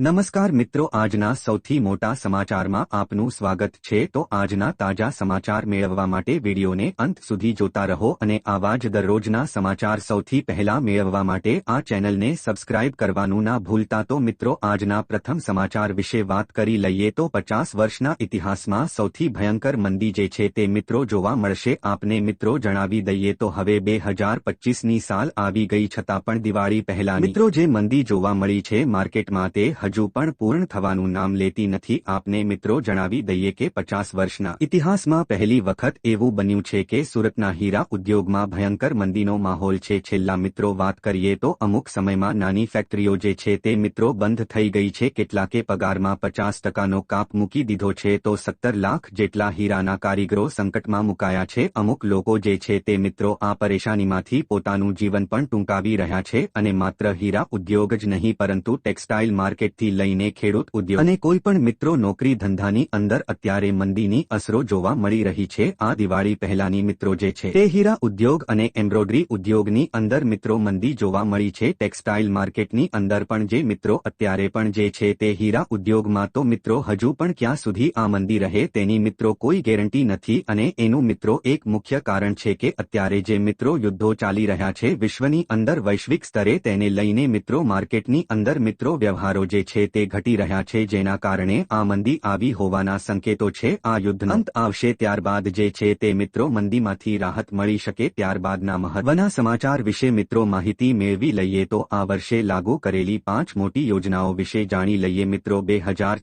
નમસ્કાર મિત્રો, આજના સૌથી મોટા સમાચારમાં આપનું સ્વાગત છે. તો આજના તાજા સમાચાર મેળવવા માટે વિડીયોને અંત સુધી જોતા રહો અને આવા જ દરરોજના સમાચાર સૌથી પહેલા મેળવવા માટે આ ચેનલને સબસ્ક્રાઇબ કરવાનું ના ભૂલતા. તો મિત્રો, આજના પ્રથમ સમાચાર વિશે વાત કરી લઈએ તો પચાસ વર્ષના ઇતિહાસમાં સૌથી ભયંકર મંદી જે છે તે મિત્રો જોવા મળશે. આપને મિત્રો જણાવી દઈએ તો હવે બે હજાર પચીસની સાલ આવી ગઈ છતાં પણ દિવાળી પહેલા મિત્રો, જે મંદી જોવા મળી છે માર્કેટમાં તે હજુ પણ પૂર્ણ થવાનું નામ લેતી નથી. આપને મિત્રો જણાવી દઈએ કે પચાસ વર્ષના ઇતિહાસમાં પહેલી વખત એવું બન્યું છે કે સુરતના હીરા ઉદ્યોગમાં ભયંકર મંદીનો માહોલ છે. છેલ્લા મિત્રો વાત કરીએ તો અમુક સમયમાં નાની ફેક્ટરીઓ જે છે તે મિત્રો બંધ થઈ ગઈ છે. કેટલાકે પગારમાં પચાસ ટકાનો કાપ મૂકી દીધો છે તો સત્તર લાખ જેટલા હીરાના કારીગરો સંકટમાં મુકાયા છે. અમુક લોકો જે છે તે મિત્રો આ પરેશાનીમાંથી પોતાનું જીવન પણ ટૂંકાવી રહ્યા છે અને માત્ર હીરા ઉદ્યોગ જ નહીં, પરંતુ ટેક્સટાઇલ માર્કેટ થી લઈને ખેડૂત ઉદ્યોગ અને કોઈ પણ મિત્રો નોકરી ધંધાની અંદર અત્યારે મંદીની અસરો જોવા મળી રહી છે. આ દિવાળી પહેલાની મિત્રો જે છે તે હીરા ઉદ્યોગ અને એમ્બ્રોડરી ઉદ્યોગની અંદર મિત્રો મંદી જોવા મળી છે. ટેક્સટાઇલ માર્કેટની અંદર પણ જે મિત્રો અત્યારે પણ જે છે તે હીરા ઉદ્યોગમાં તો મિત્રો હજુ પણ ક્યાં સુધી આ મંદી રહે તેની મિત્રો કોઈ ગેરંટી નથી અને એનું મિત્રો એક મુખ્ય કારણ છે કે અત્યારે જે મિત્રો યુદ્ધો ચાલી રહ્યા છે, વિશ્વની અંદર વૈશ્વિક સ્તરે તેને લઈને મિત્રો માર્કેટની અંદર મિત્રો વ્યવહારો જે છે તે ઘટી રહ્યા છે જેના કારણે આ મંદી આવી હોવાના સંકેતો છે. આ યુદ્ધ અંત આવશે ત્યારબાદ જે છે તે મિત્રો મંદીમાંથી રાહત મળી શકે ત્યારબાદના મહત્વના સમાચાર વિશે મિત્રો માહિતી મેળવી લઈએ તો આ વર્ષે લાગુ કરેલી પાંચ મોટી યોજનાઓ વિશે જાણી લઈએ મિત્રો. બે હજાર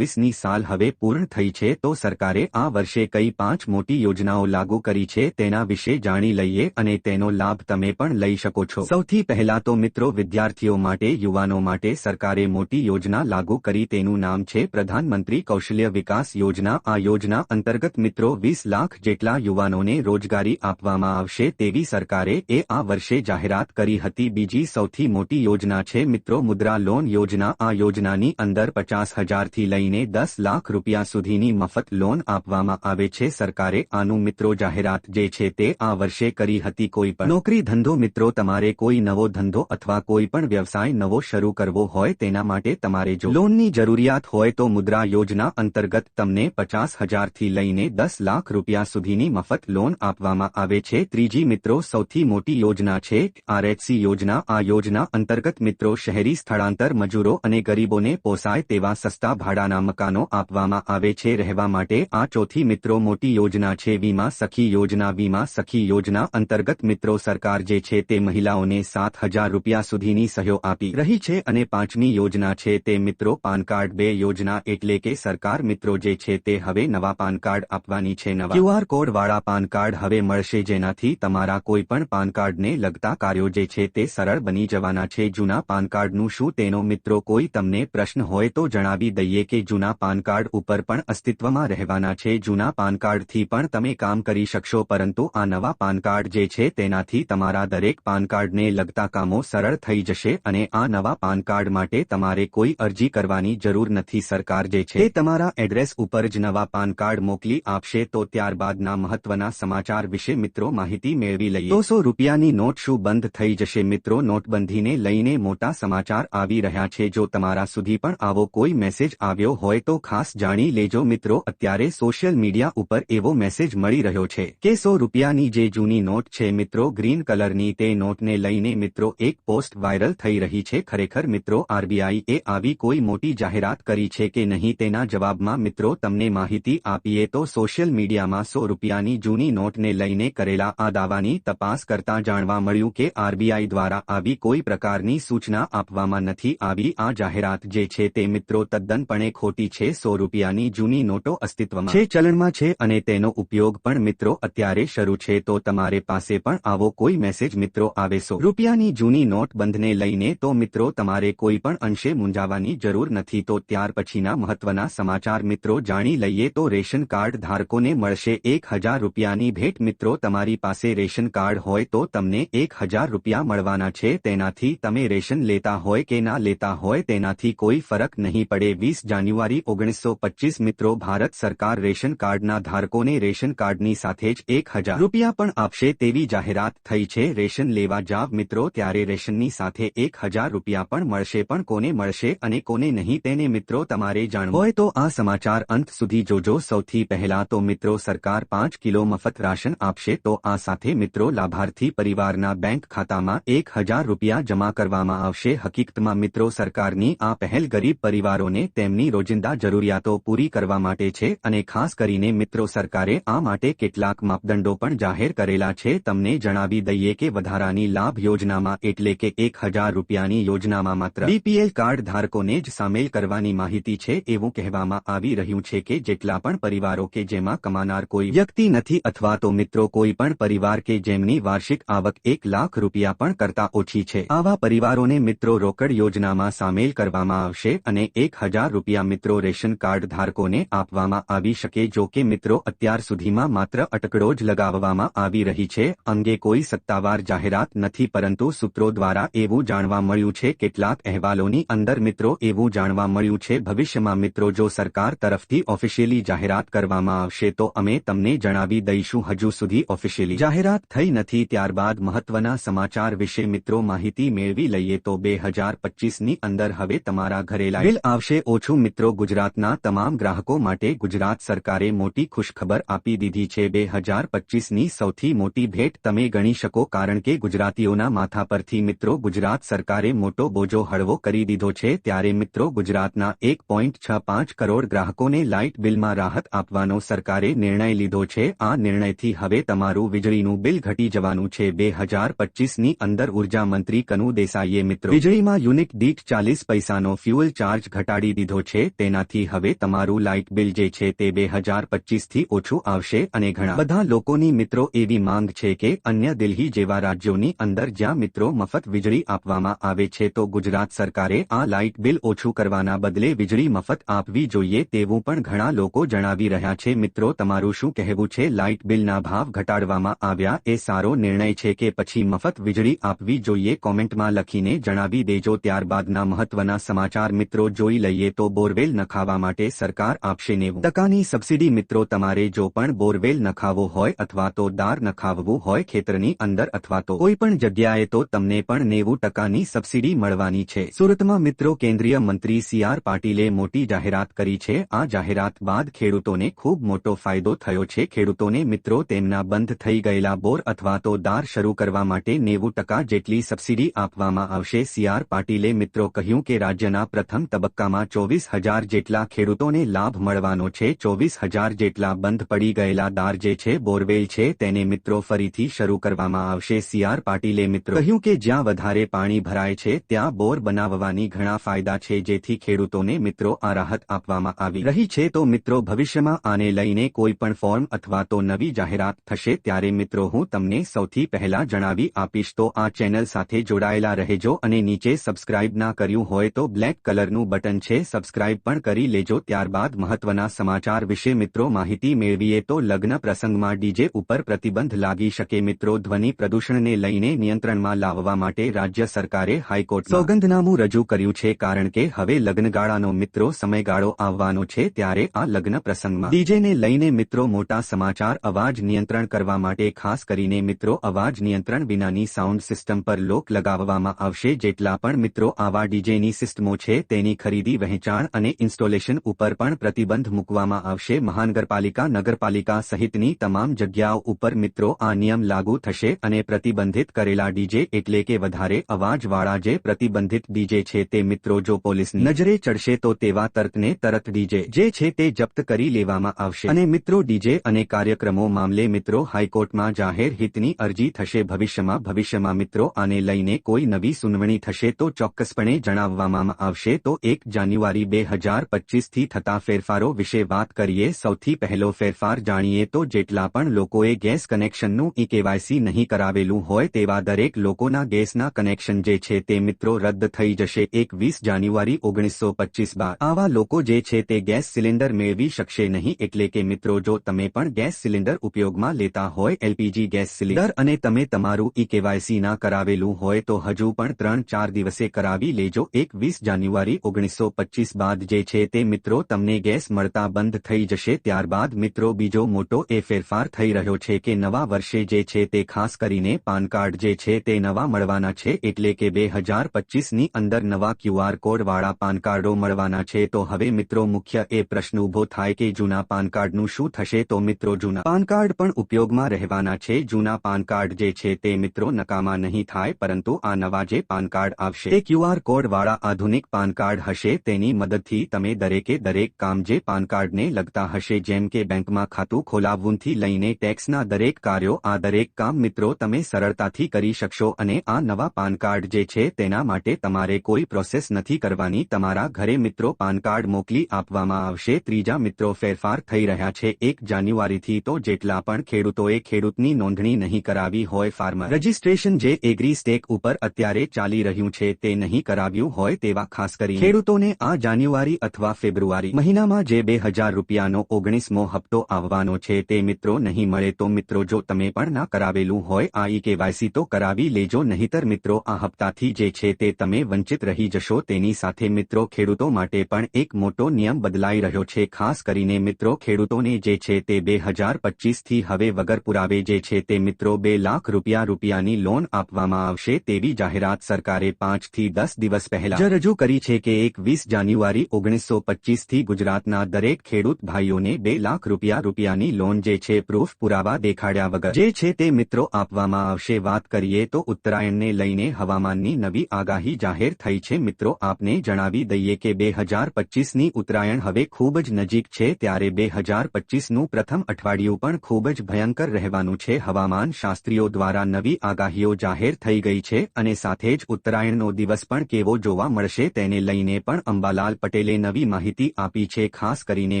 સાલ હવે પૂર્ણ થઈ છે તો સરકારે આ વર્ષે કઈ પાંચ મોટી યોજનાઓ લાગુ કરી છે તેના વિશે જાણી લઈએ અને તેનો લાભ તમે પણ લઈ શકો છો. સૌથી પહેલા તો મિત્રો વિદ્યાર્થીઓ માટે, યુવાનો માટે સરકારે મોટી યોજના લાગુ કરી તેનું નામ છે પ્રધાનમંત્રી કૌશલ્ય વિકાસ યોજના. આ યોજના અંતર્ગત મિત્રો વીસ લાખ જેટલા યુવાનોને રોજગારી આપવામાં આવશે તેવી સરકારે એ આ વર્ષે જાહેરાત કરી હતી. બીજી સૌથી મોટી યોજના છે મિત્રો મુદ્રા લોન યોજના. આ યોજનાની અંદર પચાસ હજારથી લઈને દસ લાખ રૂપિયા સુધીની મફત લોન આપવામાં આવે છે. સરકારે આનું મિત્રો જાહેરાત જે છે તે આ વર્ષે કરી હતી. કોઈ પણ નોકરી ધંધો મિત્રો તમારે કોઈ નવો ધંધો અથવા કોઈ પણ વ્યવસાય નવો શરૂ કરવો હોય તેના માટે તમારે જો લોનની જરૂરિયાત હોય તો મુદ્રા યોજના અંતર્ગત તમને પચાસ હજારથી લઈને દસ લાખ રૂપિયા સુધીની મફત લોન આપવામાં આવે છે. ત્રીજી મિત્રો, સૌથી મોટી યોજના છે આરએચસી યોજના. આ યોજના અંતર્ગત મિત્રો શહેરી સ્થળાંતર મજૂરો અને ગરીબોને પોસાય તેવા સસ્તા ભાડાના મકાનો આપવામાં આવે છે. રહેવા માટે આ ચોથી મિત્રો મોટી યોજના છે. વીમા સખી યોજના. વીમા સખી યોજના અંતર્ગત મિત્રો સરકાર જે છે તે મહિલાઓને સાત હજાર રૂપિયા સુધીની સહયો આપી રહી છે અને પાંચમી યોજના છે તે મિત્રો પાન કાર્ડ બે યોજના એટલે કે સરકાર મિત્રો જે છે તે હવે નવા પાન કાર્ડ આપવાની છે નવા ક્યુઆર કોડ વાળા પાન કાર્ડ હવે મળશે જેનાથી તમારા કોઈ પણ પાન કાર્ડને લગતા કાર્યો જે છે તે સરળ બની જવાના છે. જૂના પાન કાર્ડનું શું તેનો મિત્રો કોઈ તમને પ્રશ્ન હોય તો જણાવી દઈએ કે જૂના પાન કાર્ડ ઉપર પણ અસ્તિત્વમાં રહેવાના છે. જૂના પાન કાર્ડથી પણ તમે કામ કરી શકશો, પરંતુ આ નવા પાન કાર્ડ જે છે તેનાથી તમારા દરેક પાન કાર્ડને લગતા કામો સરળ થઈ જશે અને આ નવા પાન કાર્ડ માટે તમારે કોઈ અરજી કરવાની જરૂર નથી. સરકાર જે છે, તમારા એડ્રેસ ઉપર જ નવા પાન કાર્ડ મોકલી આપશે તો ત્યારબાદના મહત્વના સમાચાર વિશે મિત્રો માહિતી મેળવી લઈએ. દોસો રૂપિયાની નોટ શું બંધ થઈ જશે? મિત્રો, નોટબંધીને લઈને મોટા સમાચાર આવી રહ્યા છે. જો તમારા સુધી પણ આવો કોઈ મેસેજ આવ્યો હોય તો ખાસ જાણી લેજો. મિત્રો, અત્યારે સોશિયલ મીડિયા ઉપર એવો મેસેજ મળી રહ્યો છે કે સો રૂપિયાની જે જૂની નોટ છે મિત્રો, ગ્રીન કલરની તે નોટને લઈને મિત્રો એક પોસ્ટ વાયરલ થઈ રહી છે. ખરેખર મિત્રો આરબીઆઈ એ આવી કોઈ મોટી જાહેરાત કરી છે કે નહીં તેના જવાબમાં મિત્રો તમને માહિતી આપીએ તો સોશિયલ મીડિયામાં સો રૂપિયાની જૂની નોટને લઈને કરેલા આ દાવાની તપાસ કરતા જાણવા મળ્યું કે આરબીઆઈ દ્વારા આવી કોઈ પ્રકારની સૂચના આપવામાં નથી આવી. આ જાહેરાત જે છે તે મિત્રો તદ્દનપણે ખોટી છે. સો રૂપિયાની જૂની નોટો અસ્તિત્વમાં છે, ચલણમાં છે અને તેનો ઉપયોગ પણ મિત્રો અત્યારે શરૂ છે. તો તમારે પાસે પણ આવો કોઈ મેસેજ મિત્રો આવે સો રૂપિયાની જૂની નોટ બંધને લઈને તો મિત્રો તમારે કોઈ પણ અંશે મૂંઝાવાની જરૂર નથી તો ત્યાર પછીના મહત્વના સમાચાર મિત્રો જાણી લઈએ તો રેશન કાર્ડ ધારકોને મળશે એક હજાર રૂપિયાની ભેટ. મિત્રો, તમારી પાસે રેશન કાર્ડ હોય તો તમને એક હજાર રૂપિયા મળવાના છે. તેનાથી તમે રેશન લેતા હોય કે ના લેતા હોય તેનાથી કોઈ ફરક નહીં પડે. વીસ જાન્યુઆરી ઓગણીસો પચીસ મિત્રો, ભારત સરકાર રેશન કાર્ડના ધારકોને રેશન કાર્ડની સાથે જ એક હજાર રૂપિયા પણ આપશે તેવી જાહેરાત થઈ છે. રેશન લેવા જાવ મિત્રો, ત્યારે રેશનની સાથે એક હજાર રૂપિયા પણ મળશે. પણ કોને મળશે? અને કોને નહીં તેને મિત્રો તમારે જાણવું. હોય તો આ સમાચાર અંત સુધી જોજો. સૌથી પહેલા તો મિત્રો સરકાર પાંચ કિલો મફત રાશન આપશે તો આ સાથે મિત્રો લાભાર્થી પરિવારના બેંક ખાતામાં એક હજાર રૂપિયા જમા કરવામાં આવશે. હકીકતમાં મિત્રો સરકારની આ પહેલ ગરીબ પરિવારોને તેમની રોજિંદા જરૂરિયાતો પૂરી કરવા માટે છે અને ખાસ કરીને મિત્રો સરકારે આ માટે કેટલાક માપદંડો પણ જાહેર કરેલા છે. તમને જણાવી દઈએ કે વધારાની લાભ યોજનામાં એટલે કે એક હજાર રૂપિયાની યોજનામાં માત્ર બીપીએલ કાર્ડ ધારકોને જ સામેલ કરવાની માહિતી છે એવું કહેવામાં આવી રહ્યું છે કે જેટલા પણ પરિવારો કે જેમાં કમાનાર કોઈ વ્યક્તિ નથી અથવા તો મિત્રો કોઈ પણ પરિવાર કે જેમની વાર્ષિક આવક એક લાખ રૂપિયા પણ કરતા ઓછી છે. આવા પરિવારોને મિત્રો રોકડ યોજનામાં સામેલ કરવામાં આવશે અને એક હજાર રૂપિયા મિત્રો રેશન કાર્ડ ધારકોને આપવામાં આવી શકે જો કે મિત્રો અત્યાર સુધીમાં માત્ર અટકળો જ લગાવવામાં આવી રહી છે. અંગે કોઈ સત્તાવાર જાહેરાત નથી પરંતુ સૂત્રો દ્વારા એવું જાણવા મળ્યું છે કેટલાક અહેવાલોની અંદર મિત્રો, એવું જાણવા મળ્યું છે, ભવિષ્યમાં મિત્રો, જો સરકાર તરફથી ઓફિશિયલી જાહેરાત કરવામાં આવશે, તો અમે તમને જણાવી દઈશું, હજુ સુધી ઓફિશિયલી જાહેરાત થઈ નથી, ત્યારબાદ મહત્વના સમાચાર વિશે મિત્રો માહિતી મેળવી લઈએ તો બે હજાર પચીસની અંદર હવે તમારા ઘરે બિલ આવશે, ઓછું મિત્રો, ગુજરાતના તમામ ગ્રાહકો માટે ગુજરાત સરકારે મોટી ખુશખબર આપી દીધી છે, બે હજાર પચીસની સૌથી મોટી ભેટ તમે ગણી શકો, કારણ કે ગુજરાતીઓના માથા પરથી મિત્રો ગુજરાત સરકારે મોટો બોજો હળવો કરી દીધો છે ત્યારે મિત્રો ગુજરાતના એક પોઈન્ટ છ પાંચ કરોડ ગ્રાહકોને લાઇટ બિલમાં રાહત આપવાનો સરકારે નિર્ણય લીધો છે. આ નિર્ણયથી હવે તમારું વીજળીનું બિલ ઘટી જવાનું છે. બે હજાર પચીસની અંદર ઊર્જા મંત્રી કનુ દેસાઈએ મિત્રો વીજળીમાં યુનિટ દીઠ ચાલીસ પૈસાનો ફ્યુઅલ ચાર્જ ઘટાડી દીધો છે. તેનાથી હવે તમારું લાઇટ બિલ જે છે તે બે હજાર પચીસથી ઓછું આવશે અને ઘણા બધા લોકોની મિત્રો એવી માંગ છે કે અન્ય દિલ્હી જેવા રાજ્યોની અંદર જ્યાં મિત્રો મફત વીજળી આપવામાં આવે છે તો ગુજરાત સરકારે આ લાઇટ બિલ ઓછું કરવાના બદલે વીજળી મફત આપવી જોઈએ તેવું પણ ઘણા લોકો જણાવી રહ્યા છે. મિત્રો, તમારું શું કહેવું છે? લાઇટ બિલના ભાવ ઘટાડવામાં આવ્યા એ સારો નિર્ણય છે કે પછી મફત વીજળી આપવી જોઈએ? કોમેન્ટમાં લખીને જણાવી દેજો. ત્યારબાદના મહત્વના સમાચાર મિત્રો, જોઈ લઈએ તો બોરવેલ નખાવા માટે સરકાર આપશે નેવું ટકાની સબસિડી. મિત્રો, તમારે જો પણ બોરવેલ નખાવો હોય અથવા તો દાર નખાવવું હોય ખેતરની અંદર અથવા તો કોઈ પણ જગ્યાએ તો તમને પણ નેવું ટકાની સબસિડી મળવાની છે. સુરતમાં મિત્રો કેન્દ્રીય મંત્રી સી આર પાટીલે મોટી જાહેરાત કરી છે. આ જાહેરાત બાદ ખેડૂતોને ખૂબ મોટો ફાયદો થયો છે. ખેડૂતોને મિત્રો તેમના બંધ થઈ ગયેલા બોર અથવા તો દાર શરૂ કરવા માટે નેવું ટકા જેટલી સબસિડી આપવામાં આવશે. સી આર પાટીલે મિત્રો કહ્યું કે રાજ્યના પ્રથમ તબક્કામાં ચોવીસ હજાર જેટલા ખેડૂતોને લાભ મળવાનો છે. ચોવીસ હજાર જેટલા બંધ પડી ગયેલા દાર જે છે, બોરવેલ છે, તેને મિત્રો ફરીથી શરૂ કરવામાં આવશે. સી આર પાટીલે મિત્રો કહ્યું કે જ્યાં વધારે પાણી ભરાય છે, ત્યાં બોર બનાવવાની ઘણા ફાયદા છે જેથી ખેડૂતોને મિત્રો આ રાહત આપવામાં આવી રહી છે. તો મિત્રો ભવિષ્યમાં આને લઈને કોઈ પણ ફોર્મ અથવા તો નવી જાહેરાત થશે ત્યારે મિત્રો હું તમને સૌથી પહેલા જણાવી આપીશ. તો આ ચેનલ સાથે જોડાયેલા રહેજો અને નીચે સબસ્ક્રાઇબ ના કર્યું હોય તો બ્લેક કલરનું બટન છે. સબસ્ક્રાઇબ પણ કરી લેજો. ત્યારબાદ મહત્વના સમાચાર વિશે મિત્રો માહિતી મેળવીએ તો લગ્ન પ્રસંગમાં ડીજે ઉપર પ્રતિબંધ લાગી શકે. મિત્રો ધ્વનિ પ્રદૂષણને લઈને નિયંત્રણમાં લાવવા માટે રાજ્ય સરકારે હાઈકોર્ટ સોગંદનામું રજૂ કર્યું છે. કારણ કે હવે લગ્નગાળાનો મિત્રો સમયગાળો આવવાનો છે ત્યારે આ લગ્ન પ્રસંગમાં ડીજેને લઈને મિત્રો મોટા સમાચાર, અવાજ નિયંત્રણ કરવા માટે ખાસ કરીને મિત્રો અવાજ નિયંત્રણ વિનાની સાઉન્ડ સિસ્ટમ પર લોક લગાવવામાં આવશે જેટલા પણ મિત્રો આવા ડીજેની સિસ્ટમો છે તેની ખરીદી, વહેંચાણ અને ઇન્સ્ટોલેશન ઉપર પણ પ્રતિબંધ મૂકવામાં આવશે. મહાનગરપાલિકા, નગરપાલિકા સહિતની તમામ જગ્યાઓ ઉપર મિત્રો આ નિયમ લાગુ થશે અને પ્રતિબંધિત કરેલા ડીજે એટલે કે વધારે અવાજવાળા જે પ્રતિબંધિત ડીજે છે તે મિત્રો જો પોલીસની નજરે ચડશે તો તેવા તર્કને તરત ડીજે જે છે તે જપ્ત કરી લેવામાં આવશે. અને મિત્રો, ડીજે અને કાર્યક્રમો મામલે મિત્રો, હાઈકોર્ટમાં જાહેર હિતની અરજી થશે. ભવિષ્યમાં ભવિષ્યમાં મિત્રો, આને લઈને કોઈ નવી સુનવણી થશે તો ચોક્કસપણે જણાવવામાં આવશે. તો એક જાન્યુઆરી બે હજાર પચીસથી થતા ફેરફારો વિશે વાત કરીએ. સૌથી પહેલો ફેરફાર જાણીએ તો જેટલા પણ લોકોએ ગેસ કનેક્શનનું ઈ કેવાયસી નહીં કરાવેલું હોય તેવા દરેક લોકોના ગેસના કનેક્શન જે છે તે મિત્રો રદ થઈ જશે. એક વીસ જાન્યુઆરી ઓગણીસો પચીસ બાદ આવા લોકો જે છે તે ગેસ સિલિન્ડર મેળવી શકશે નહીં એટલે કે મિત્રો જો તમે પણ ગેસ સિલિન્ડર ઉપયોગમાં લેતા હોય એલપીજી ગેસ સિલિન્ડર અને તમે તમારું ઈ કેવાયસી ના કરાવેલું હોય તો હજુ પણ ત્રણ ચાર દિવસે કરાવી લેજો. એક વીસ જાન્યુઆરી ઓગણીસો પચીસ બાદ જે છે તે મિત્રો તમને ગેસ મળતા બંધ થઈ જશે. ત્યારબાદ મિત્રો બીજો મોટો એ ફેરફાર થઈ રહ્યો છે કે નવા વર્ષે જે છે તે ખાસ કરીને પાન કાર્ડ જે છે તે નવા મળવાના છે એટલે કે બે હજાર પચીસની અંદર નવા ક્યુઆર ક્યુઆર કોડ વાળા મળવાના છે તો હવે મિત્રો મુખ્ય એ પ્રશ્ન ઊભો થાય કે જૂના પાન કાર્ડનું શું થશે તો મિત્રો જૂના પાન કાર્ડ પણ ઉપયોગમાં રહેવાના છે. જૂના પાન કાર્ડ જે છે તે મિત્રો નકામા નહીં થાય પરંતુ આ નવા જે પાનકાર્ડ આવશે તે ક્યુઆર કોડ વાળા આધુનિક પાન કાર્ડ હશે તેની મદદથી તમે દરેકે દરેક કામ જે પાન કાર્ડને લગતા હશે જેમ કે બેંકમાં ખાતું ખોલાવવુંથી લઈને ટેક્સના દરેક કાર્યો આ દરેક કામ મિત્રો તમે સરળતાથી કરી શકશો અને આ નવા પાનકાર્ડ જે છે તેના માટે તમારે કોઈ પ્રોસેસ નથી કરવાની, તમારા ઘરે મિત્રો પાન કાર્ડ મોકલી આપવામાં આવશે. ત્રીજા મિત્રો ફેરફાર થઈ રહ્યા છે. એક જાન્યુઆરીથી તો જેટલા પણ ખેડૂતોએ ખેડૂતની નોંધણી નહીં કરાવી હોય, ફાર્મર રજીસ્ટ્રેશન જે એગ્રી સ્ટેક ઉપર અત્યારે ચાલી રહ્યું છે તે નહીં કરાવ્યું હોય તેવા ખાસ કરી ખેડૂતોને આ જાન્યુઆરી અથવા ફેબ્રુઆરી મહિનામાં જે બે હજાર રૂપિયાનો ઓગણીસમો હપ્તો આવવાનો છે તે મિત્રો નહીં મળે તો મિત્રો જો તમે પણ ના કરાવેલું હોય, આ ઈ કેવાયસી તો કરાવી લેજો. નહીતર મિત્રો આ હપ્તાથી જે છે તે તમે વંચિત રહી જશો. તેની સાથે મિત્રો ખેડૂતો માટે પણ એક મોટો નિયમ બદલાઈ રહ્યો છે. ખાસ કરીને મિત્રો ખેડૂતોને જે છે તે બે હજાર પચીસથી હવે વગર પુરાવે જે છે તે મિત્રો બે લાખ રૂપિયા રૂપિયાની લોન આપવામાં આવશે તેવી જાહેરાત સરકારે પાંચથી દસ દિવસ પહેલા રજૂ કરી છે કે એકવીસ જાન્યુઆરી ઓગણીસો પચીસથી ગુજરાતના દરેક ખેડૂત ભાઈઓને બે લાખ રૂપિયા રૂપિયાની લોન જે છે પ્રૂફ પુરાવા દેખાડ્યા વગર જે છે તે મિત્રો આપવામાં આવશે. વાત કરીએ તો ઉત્તરાયણને લઈને હવામાનની નવી આગાહી જાહેર થઈ છે મિત્રો. આપને જણાવી દઈએ કે બે હજાર પચીસની ઉત્તરાયણ હવે ખૂબ જ નજીક છે ત્યારે બે હજાર પચીસનું પ્રથમ અઠવાડિયું પણ ખૂબ જ ભયંકર રહેવાનું છે. હવામાન શાસ્ત્રીઓ દ્વારા નવી આગાહીઓ જાહેર થઈ ગઈ છે અને સાથે જ ઉત્તરાયણનો દિવસ પણ કેવો જોવા મળશે તેને લઈને પણ અંબાલાલ પટેલે નવી માહિતી આપી છે. ખાસ કરીને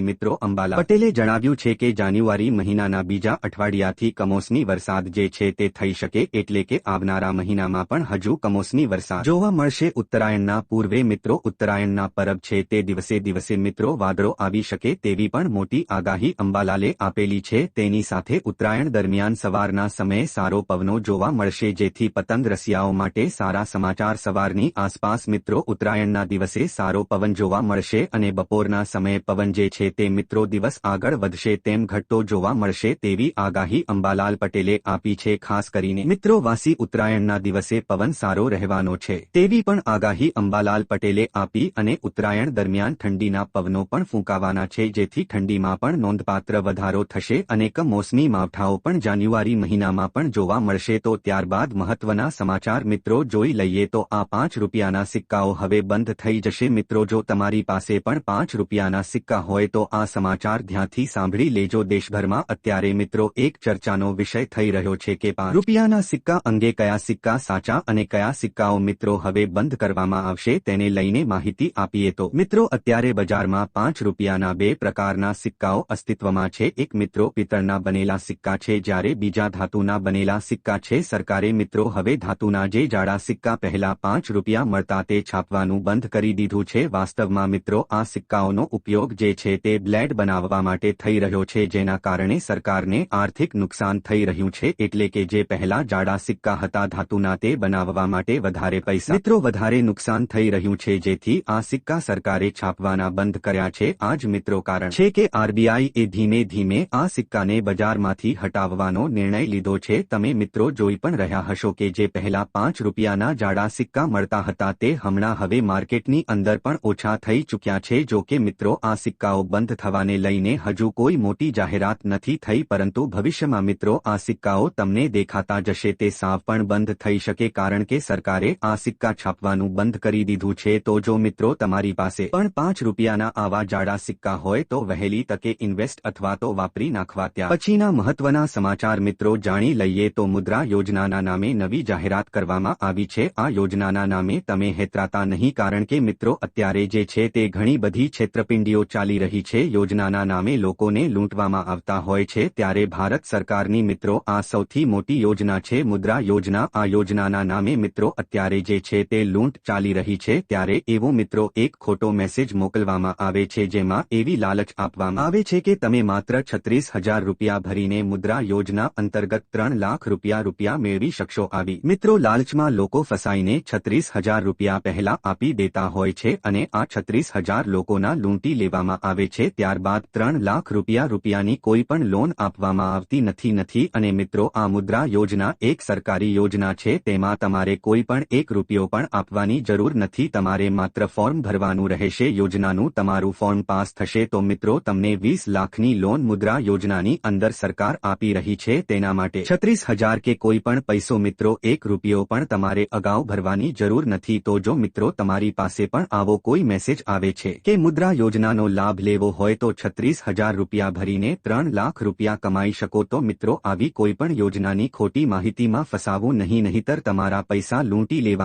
મિત્રો, અંબાલાલ પટેલે જણાવ્યું છે કે જાન્યુઆરી મહિનાના બીજા અઠવાડિયાથી કમોસમી વરસાદ જે છે તે થઈ શકે એટલે કે આવનારા મહિનામાં પણ હજુ કમોસમી વરસાદ જોવા મળશે. ઉત્તરાયણના પૂર્વે મિત્રો ઉત્તરાયણના પરબ છે તે દિવસે દિવસે મિત્રો વાદળો આવી શકે તેવી પણ મોટી આગાહી અંબાલાલે આપેલી છે. તેની સાથે ઉત્તરાયણ દરમિયાન સવારના સમયે સારો પવનો જોવા મળશે જેથી પતંગ રસિયાઓ માટે સારા સમાચાર સવારની આસપાસ મિત્રો ઉત્તરાયણના દિવસે સારો પવન જોવા મળશે અને બપોરના સમયે પવન જે છે તે મિત્રો દિવસ આગળ વધશે તેમ ઘટતો જોવા મળશે તેવી આગાહી અંબાલાલ પટેલે આપી છે. ખાસ કરીને મિત્રો વાસી ઉત્તરાયણના દિવસે પવન સારો રહેવાનો છે તેવી પણ આગાહી અંબાલાલ પટેલે આપી અને ઉત્તરાયણ દરમિયાન ઠંડીના પવનો પણ ફૂંકાવાના છે, જેથી ઠંડીમાં પણ નોંધપાત્ર વધારો થશે. અને કમોસમી માવઠાઓ પણ જાન્યુઆરી મહિનામાં પણ જોવા મળશે. તો ત્યારબાદ મહત્વના સમાચાર મિત્રો જોઈ લઈએ તો આ પાંચ રૂપિયાના સિક્કાઓ હવે બંધ થઈ જશે. મિત્રો જો તમારી પાસે પણ પાંચ રૂપિયાના સિક્કા હોય તો આ સમાચાર ધ્યાનથી સાંભળી લેજો. દેશભરમાં અત્યારે મિત્રો એક ચર્ચાનો વિષય થઈ રહ્યો છે કે પાંચ રૂપિયાના સિક્કા અંગે કયા સિક્કા સાચા અને કયા સિક્કાઓ મિત્રો હવે બંધ કરવામાં આવશે? તેને લઈને માહિતી આપીએ તો મિત્રો અત્યારે બજારમાં પાંચ રૂપિયાના બે પ્રકારના સિક્કાઓ અસ્તિત્વમાં છે. એક મિત્રો પિત્તળના બનેલા સિક્કા છે, જ્યારે બીજા ધાતુના બનેલા સિક્કા છે. સરકારે મિત્રો હવે ધાતુના જે જાડા સિક્કા પહેલા પાંચ રૂપિયા મળતા તે છાપવાનું બંધ કરી દીધું છે. વાસ્તવમાં મિત્રો આ સિક્કાઓનો ઉપયોગ જે છે તે બ્લેડ બનાવવા માટે થઈ રહ્યો છે, જેના કારણે સરકારને આર્થિક નુકસાન થઈ રહ્યું છે. એટલે કે જે પહેલા જાડા સિક્કા હતા, ધાતુના તે બનાવવા માટે વધારે પૈસા મિત્રો વધારે નુકસાન થઈ રહ્યું છે જેથી આ સિક્કા સરકારે છાપવાના બંધ કર્યા છે. આ જ મિત્રો કારણ છે કે આરબીઆઈ એ ધીમે ધીમે આ સિક્કાને બજારમાંથી હટાવવાનો નિર્ણય લીધો છે. તમે મિત્રો જોઈ પણ રહ્યા હશો કે જે પહેલા પાંચ રૂપિયાના જાડા સિક્કા મળતા હતા તે હમણાં હવે માર્કેટની અંદર પણ ઓછા થઈ ચૂક્યા છે. જો કે મિત્રો, આ સિક્કાઓ બંધ થવાને લઈને હજુ કોઈ મોટી જાહેરાત નથી થઈ, પરંતુ ભવિષ્યમાં મિત્રો, આ સિક્કાઓ તમને દેખાતા જશે. તે સાવ પણ બંધ થઈ શકે, કારણ કે સરકારે આ સિક્કા છાપવાનું બંધ કરી દીધું છે તો જો મિત્રો તમારી પાસે પણ પાંચ રૂપિયાના આવા જાડા સિક્કા હોય તો વહેલી તકે ઇન્વેસ્ટ અથવા તો વાપરી નાખવા ત્યાં. પછીના મહત્વના સમાચાર મિત્રો જાણી લઈએ તો મુદ્રા યોજનાના નામે નવી જાહેરાત કરવામાં આવી છે. આ યોજનાના નામે તમે હેતરાતા નહીં કારણ કે મિત્રો અત્યારે જે છે તે ઘણી બધી છેતરપિંડીઓ ચાલી રહી છે. યોજનાના નામે લોકોને લૂંટવામાં આવતા હોય છે. ત્યારે ભારત સરકારની મિત્રો આ સૌથી મોટી યોજના છે મુદ્રા યોજના. આ યોજનાના નામે મિત્રો અત્યારે જે છે તે લૂંટ ચાલી રહી છે ત્યારે એવો મિત્રો એક ખોટો મેસેજ મોકલવામાં આવે છે જેમાં એવી લાલચ આપવામાં આવે છે કે તમે માત્ર છત્રીસ હજાર રૂપિયા ભરીને મુદ્રા યોજના અંતર્ગત ત્રણ લાખ રૂપિયા રૂપિયા મેળવી શકશો. આવી મિત્રો લાલચમાં લોકો ફસાઈને છત્રીસ હજાર રૂપિયા પહેલા આપી દેતા હોય છે અને આ છત્રીસ હજાર લોકોના લૂંટી લેવામાં આવે છે ત્યારબાદ ત્રણ લાખ રૂપિયા રૂપિયાની કોઈ પણ લોન આપવામાં આવતી નથી નથી અને મિત્રો આ મુદ્રા યોજના એક સરકારી યોજના છે તેમાં તમારે કોઈ પણ એક રૂપિયો પણ આપવાની જરૂર નથી. નથી તમારે માત્ર ફોર્મ ભરવાનું રહેશે, યોજનાનું તમારું ફોર્મ પાસ થશે. તો મિત્રો, તમને વીસ લાખની લોન મુદ્રા યોજનાની અંદર સરકાર આપી રહી છે. તેના માટે છત્રીસ હજાર કે કોઈ પણ પૈસો મિત્રો, એક રૂપિયો પણ તમારે અગાઉ ભરવાની જરૂર નથી. તો જો મિત્રો, તમારી પાસે પણ આવો કોઈ મેસેજ આવે છે કે મુદ્રા યોજનાનો લાભ લેવો હોય, તો છત્રીસ હજાર રૂપિયા ભરીને ત્રણ લાખ રૂપિયા કમાઈ શકો. તો મિત્રો, આવી કોઈ પણ યોજનાની ખોટી માહિતીમાં ફસાવું નહીં, નહીંતર તમારા પૈસા લૂંટી લેવામાં